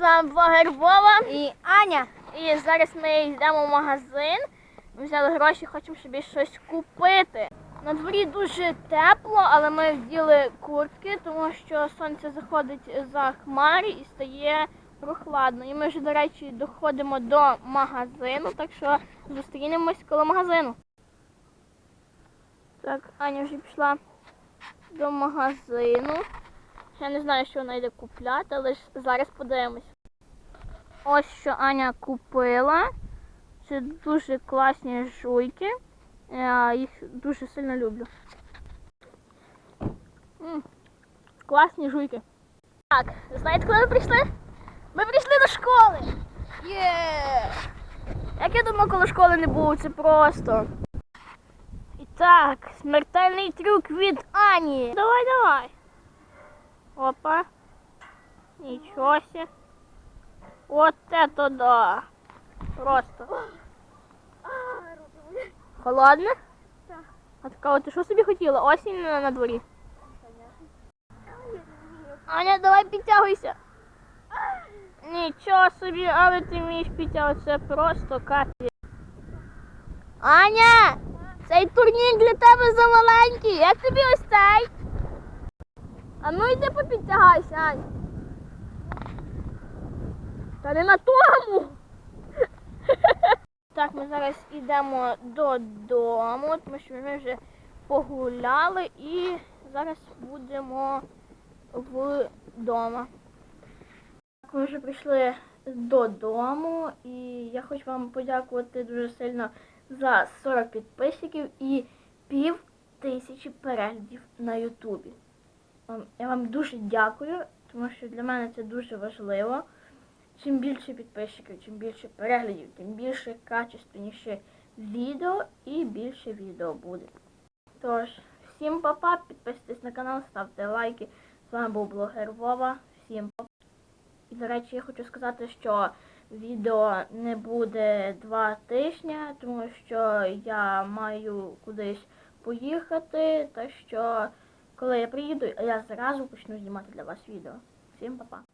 з вами блогер Вова. І Аня. І зараз ми йдемо в магазин. Ми взяли гроші, хочемо собі щось купити. На дворі дуже тепло, але ми вділи куртки, тому що сонце заходить за хмари і стає прохладно. І ми вже, до речі, доходимо до магазину, так що зустрінемось коло магазину. Так, Аня вже пішла до магазину. Я не знаю, що вона йде купляти, але ж зараз подивимось. Ось що Аня купила. Це дуже класні жуйки. Я їх дуже сильно люблю. М, Класні жуйки. Так, знаєте, коли ми прийшли? Ми прийшли до школи. Є! Як я давно коло школи не був, це просто. І так, смертельний трюк від Ані. Давай, давай. Опа. Нічого себе. Вот это да. Просто. Холодно? Так. А така, ти що собі хотіла? Осінь на, на дворі. Аня, давай підтягуйся. Нічого собі, але ти вмієш підтягуватися. Це просто капець. Аня! Цей турнір для тебе замаленький. Як тобі ось цей? А ну йди попідтягайся, Ань. Та не на тому. Так, ми зараз йдемо додому, тому що ми вже погуляли і зараз будемо вдома. Так, ми вже прийшли додому і я хочу вам подякувати дуже сильно за 40 підписчиків і пів тисячі переглядів на Ютубі. Ем, Я вам дуже дякую, тому що для мене це дуже важливо. Чим більше підписчиків, чим більше переглядів, тим більше качественніше відео і більше відео буде. Тож, всім па-па, підписуйтесь на канал, ставте лайки. З вами був блогер Вова. Всім па. І, до речі, я хочу сказати, що відео не буде два тижні, тому що я маю кудись поїхати, та що коли я приїду, я зразу почну знімати для вас відео. Всім па-па.